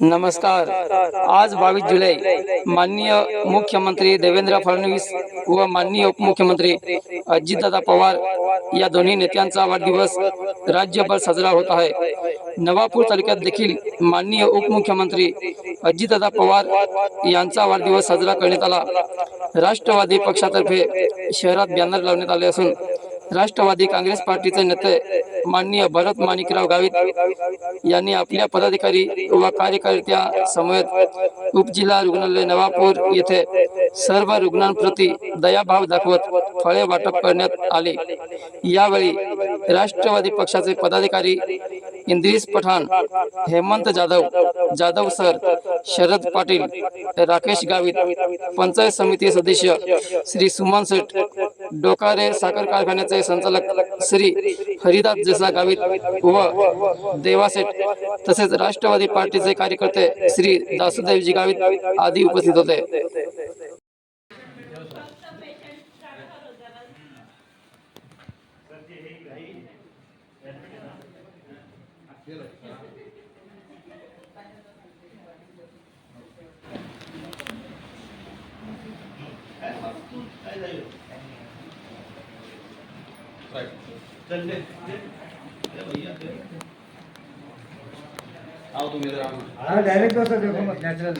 नमस्कार. आज बावीस जुलै माननीय मुख्यमंत्री देवेंद्र फडणवीस व माननीय उपमुख्यमंत्री अजितदादा पवार या दोन्ही नेत्यांचा वाढदिवस राज्यभर साजरा होत आहे. नवापूर तालुक्यात देखील माननीय उपमुख्यमंत्री अजितदादा पवार यांचा वाढदिवस साजरा करण्यात आला. राष्ट्रवादी पक्षातर्फे शहरात बॅनर लावण्यात आले असून राष्ट्रवादी काँग्रेस पार्टीचे नेते माननीय भरत माणिकराव गावित यांनी आपल्या पदाधिकारी व कार्यकर्त्या समेत उपजिल्हा रुग्णालय नवापूर येथे सर्व रुग्णांप्रती दयाभाव दाखवत फळे वाटप करण्यात आले. यावेळी राष्ट्रवादी पक्षाचे पदाधिकारी इंद्रिस पठाण हेमंत जाधव जाधव सर शरद पाटील राकेश गावित पंचायत समिती सदस्य श्री सुमन सेठ डोकारे साखर कारखान्याचे संचालक श्री हरिदास जसा गावित व देवासेठ तसेच राष्ट्रवादी पार्टीचे कार्यकर्ते श्री दासुदेवजी गावित आदी उपस्थित होते. आओ तुम इधर आओ हाँ डायरेक्ट दोस्तों देखो मत। नेचुरल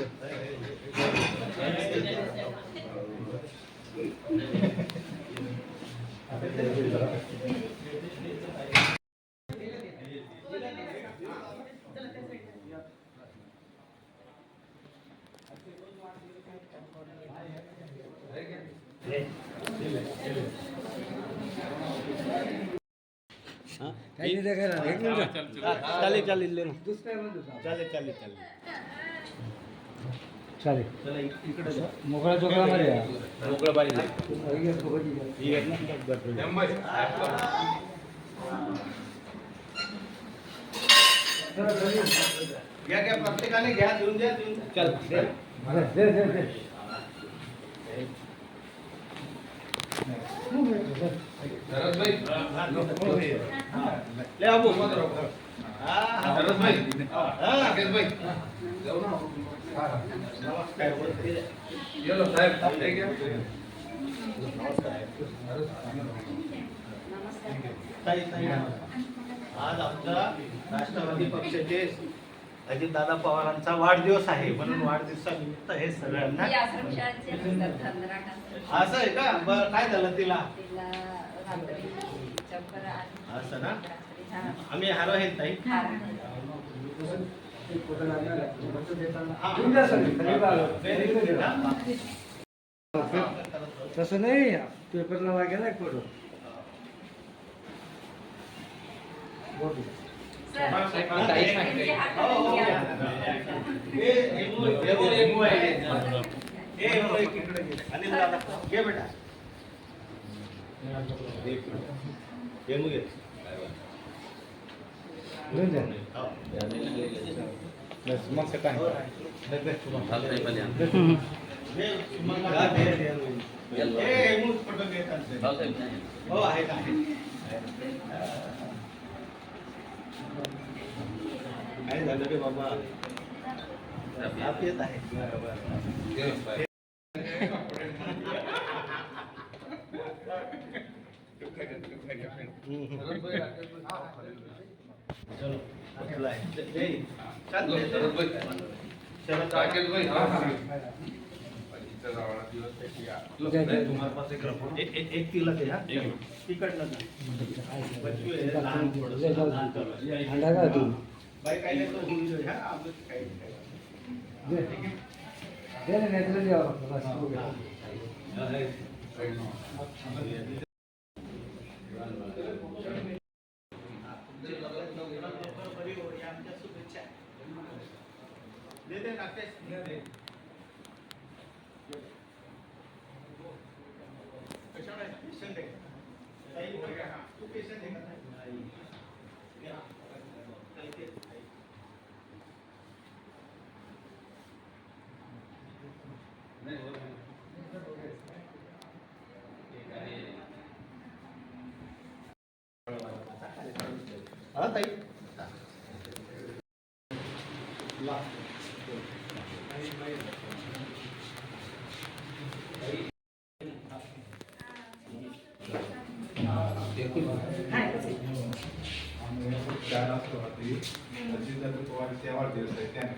काही नाही एक मिनिट। चालेल चालेल ले चालेल चालेल चालेल चालेल मोकळा चोकळा मध्ये मोकळा पाहिजे घ्या घ्या प्रत्येकाने घ्या देऊन द्या देऊन चल. दे दे दे दे, दे. ले आबू हा, हा. हा. ताई, ताई. आज आमचा राष्ट्रवादी पक्षाचे अजितदादा पवारांचा वाढदिवस आहे म्हणून वाढदिवसानिमित्त हे सगळ्यांना. असं आहे का बरं काय झालं तिला. असं ना? आम्ही हारो आहेत ताई हा. हा. हा. तसं नाही पेपरला लागेल ना एक फोटो हो, आहे. घेऊन काय मग हो आहेत काय झालं रे बाबा ताप येत आहे चलो एक तिला द्या तिकडनं अंडा का तू? बाई काय नाही दे. दे राकेश दे. दे. कशाला आहे? Patient आहे. ताई, इकडे घ्या. हा, तू patient आहे का नाही? घ्या. ताई, ते. नाही, हो, हो. हा ताई ला अजितदादा पवार आहे त्याने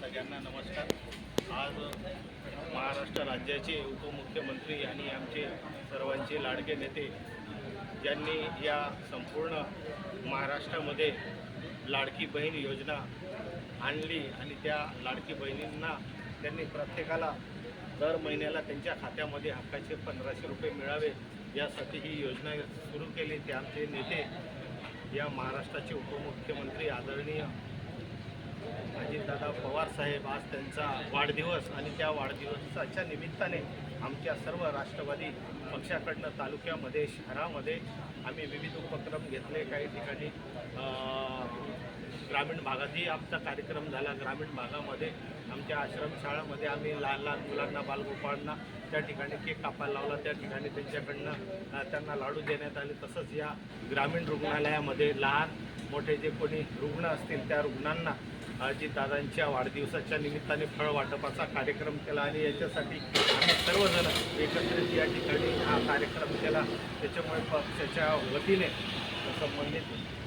सगळ्यांना नमस्कार. आज महाराष्ट्र राज्याचे उपमुख्यमंत्री आणि आमचे सर्वांचे लाडके नेते ज्यांनी या संपूर्ण महाराष्ट्रामध्ये लाडकी बहीण योजना आणली आणि त्या लाडकी बहिणींना त्यांनी प्रत्येकाला दर महिन्याला त्यांच्या खात्यामध्ये हक्काचे पंधराशे रुपये मिळावे यासाठी ही योजना सुरू केली. ते आमचे नेते या महाराष्ट्राचे उपमुख्यमंत्री आदरणीय अजितदादा पवार साहेब आज त्यांचा वाढदिवस आणि त्या वाढदिवसाच्या निमित्ताने आमच्या सर्व राष्ट्रवादी पक्षाकडनं तालुक्यामध्ये शहरामध्ये आम्ही विविध उपक्रम घेतले. काही ठिकाणी ग्रामीण भागातही आमचा कार्यक्रम झाला. ग्रामीण भागामध्ये आमच्या आश्रमशाळामध्ये आम्ही लहान लहान मुलांना बालगोपाळांना त्या ठिकाणी केक कापायला लावला. त्या ठिकाणी त्यांच्याकडनं त्यांना लाडू देण्यात आले. तसंच या ग्रामीण रुग्णालयामध्ये लहान मोठे जे कोणी रुग्ण असतील त्या रुग्णांना जी दादांच्या वाढदिवसाच्या निमित्ताने फळ वाटपाचा कार्यक्रम केला आणि याच्यासाठी आम्ही सर्वजण एकत्रित या ठिकाणी हा कार्यक्रम केला. त्याच्यामुळे पक्षाच्या वतीने संबंधित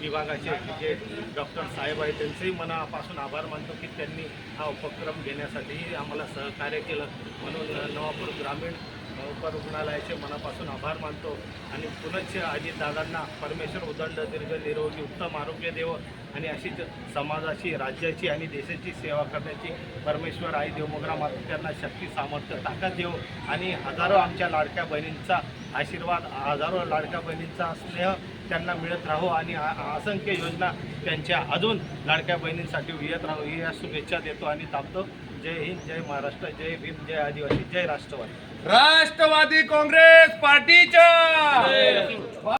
विभागाचे जे डॉक्टर साहेब आहेत त्यांचेही मनापासून आभार मानतो की त्यांनी हा उपक्रम घेण्यासाठीही आम्हाला सहकार्य केलं. म्हणून नवापूर ग्रामीण उपरुग्णालयाचे मनापासून आभार मानतो. आणि पुनश्च अजितदादांना परमेश्वर उदंड दीर्घ निरोगी उत्तम आरोग्य देव आणि अशीच समाजाची राज्याची आणि देशाची सेवा करण्याची परमेश्वर आई देवमोगरा त्यांना शक्ती सामर्थ्य ताकद देव. आणि हजारो आमच्या लाडक्या बहिणींचा आशीर्वाद हजारो लाडक्या बहिणींचा स्नेह त्यांना मिळत राहो आणि असंख्य योजना त्यांच्या अजून लाडक्या बहिणींसाठी येत राहो. ही या शुभेच्छा देतो आणि थांबतो जय हिंद जय महाराष्ट्र जय भीम जय आदिवासी जय राष्ट्रवादी. राष्ट्रवादी काँग्रेस पार्टीच्या!